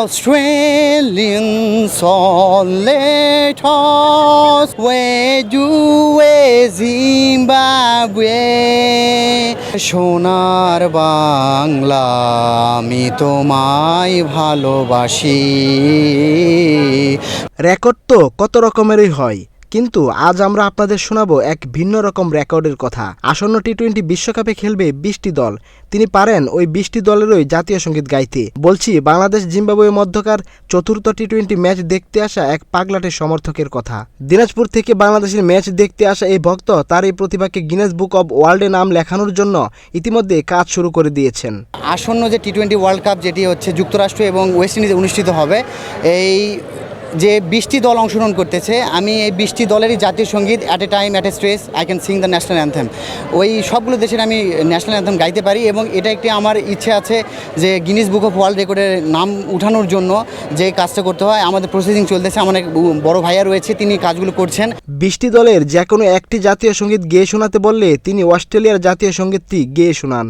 Australians all let us we Zimbabwe সোনার বাংলা আমি তোমায় ভালোবাসি রেকর্ড তো কত রকমেরই হয় কিন্তু আজ আমরা আপনাদের শোনাবো এক ভিন্ন রকম রেকর্ডের কথা। আসন্ন টি টোয়েন্টি বিশ্বকাপে খেলবে বিশটি দল। তিনি পারেন ওই বিশটি দলেরই জাতীয় সংগীত গাইতে। বলছি, বাংলাদেশ জিম্বাবুয়ে মধ্যকার চতুর্থ টি টোয়েন্টি ম্যাচ দেখতে আসা এক পাগলাটে সমর্থকের কথা। দিনাজপুর থেকে বাংলাদেশের ম্যাচ দেখতে আসা এই ভক্ত তার এই প্রতিভাকে গিনেস বুক অব ওয়ার্ল্ডে নাম লেখানোর জন্য ইতিমধ্যে কাজ শুরু করে দিয়েছেন। আসন্ন যে টি টোয়েন্টি ওয়ার্ল্ড কাপ যেটি হচ্ছে যুক্তরাষ্ট্র এবং ওয়েস্ট ইন্ডিজে অনুষ্ঠিত হবে, এই যে বৃষ্টি দল অংশগ্রহণ করতেছে, আমি এই বৃষ্টি দলেরই জাতীয় সংগীত at a time at a stress I can sing the national anthem ওই সবগুলো দেশের আমি ন্যাশনাল অ্যান্থেম গাইতে পারি এবং এটা একটি আমার ইচ্ছে আছে যে গিনিস বুক অফ ওয়ার্ল্ড রেকর্ডের নাম উঠানোর জন্য যে কাজটা করতে হয়। আমাদের প্রসেসিং চলতেছে, আমার এক বড় ভাইয়া রয়েছে, তিনি কাজগুলো করছেন। বৃষ্টি দলের যে কোনো একটি জাতীয় সংগীত গেয়ে শোনাতে বললে তিনি অস্ট্রেলিয়ার জাতীয় সঙ্গীতটি গেয়ে শোনান।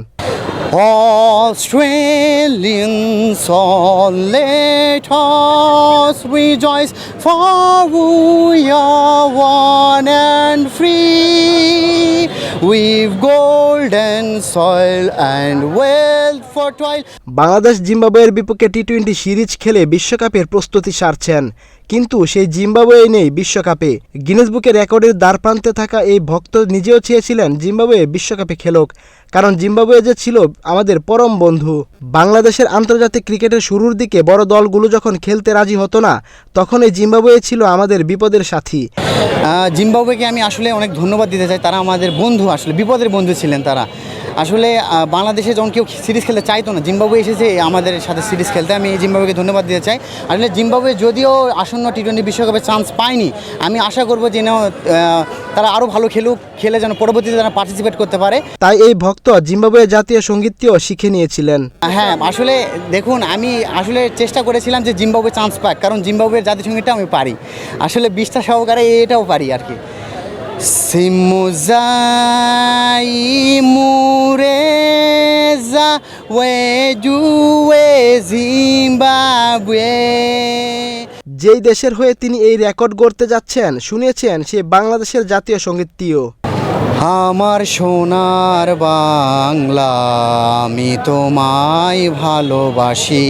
Australians all let us rejoice, for we are one and free. We've golden soil and wealth for toil. Bangladesh জিম্বাবুয়ের বিপক্ষে টি টোয়েন্টি সিরিজ খেলে বিশ্বকাপের প্রস্তুতি সারছেন কিন্তু সেই জিম্বাবুয়ে নেই বিশ্বকাপে। গিনেস বুকে রেকর্ডের দ্বারপ্রান্তে থাকা এই ভক্ত নিজেও চেয়েছিলেন জিম্বাবুয়ে বিশ্বকাপে খেলুক। কারণ জিম্বাবুয়ে যে ছিল আমাদের পরম বন্ধু। বাংলাদেশের আন্তর্জাতিক ক্রিকেটের শুরুর দিকে বড় দলগুলো যখন খেলতে রাজি হতো না তখন এই জিম্বাবুয়ে ছিল আমাদের বিপদের সাথী। জিম্বাবুয়েকে আমি আসলে অনেক ধন্যবাদ দিতে চাই। তারা আমাদের বন্ধু, আসলে বিপদের বন্ধু ছিলেন তারা। আসলে বাংলাদেশে যখন কেউ সিরিজ খেলতে চাইতো না জিম্বাবুয়ে এসেছে আমাদের সাথে সিরিজ খেলতে। আমি জিম্বাবুয়েকে ধন্যবাদ দিতে চাই। আসলে জিম্বাবুয়ে যদিও আসন্ন টি টোয়েন্টি বিশ্বকাপে চান্স পায়নি আমি আশা করব যেন তারা আরও ভালো খেলুক খেলে যেন পরবর্তীতে তারা পার্টিসিপেট করতে পারে। তাই এই ভক্ত জিম্বাবুয়ে জাতীয় সঙ্গীতটিও শিখে নিয়েছিলেন। হ্যাঁ আসলে দেখুন আমি আসলে চেষ্টা করেছিলাম যে জিম্বাবুয়ে চান্স পাক কারণ জিম্বাবুয়ের জাতীয় সঙ্গীতটা আমি পারি। আসলে বিশটা সহকারে এটাও পারি আর কি। Simuzai mureza wejuwe Zimbabwe. যেই দেশের হয়ে তিনি এই রেকর্ড গড়তে যাচ্ছেন শুনেছেন সে বাংলাদেশের জাতীয় সঙ্গীতটিও। আমার সোনার বাংলা আমি তোমায় ভালোবাসি।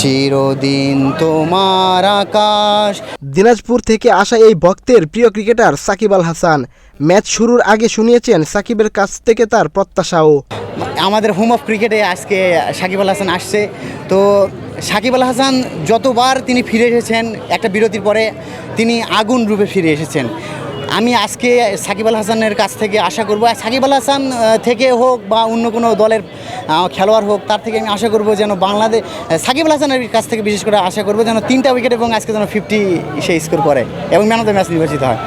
চিরদিন তোমার আকাশ। দিনাজপুর থেকে আসা এই ভক্তের প্রিয় ক্রিকেটার সাকিব আল হাসান। ম্যাচ শুরুর আগে শুনিয়েছেন সাকিবের কাছ থেকে তার প্রত্যাশাও। আমাদের হোম অফ ক্রিকেটে আজকে সাকিব আল হাসান আসছে। তো সাকিব আল হাসান যতবার তিনি ফিরে এসেছেন একটা বিরতির পরে তিনি আগুন রূপে ফিরে এসেছেন। আমি আজকে সাকিব আল হাসানের কাছ থেকে আশা করব সাকিব আল হাসান থেকে হোক বা অন্য কোনো দলের খেলোয়াড় হোক, তার থেকে আমি আশা করব যেন বাংলাদেশ সাকিব আল হাসানের কাছ থেকে বিশেষ করে আশা করব যেন তিনটা উইকেট এবং আজকে যেন ফিফটি সে স্কোর করে এবং ম্যান অফ দ্য ম্যাচ নির্বাচিত হয়।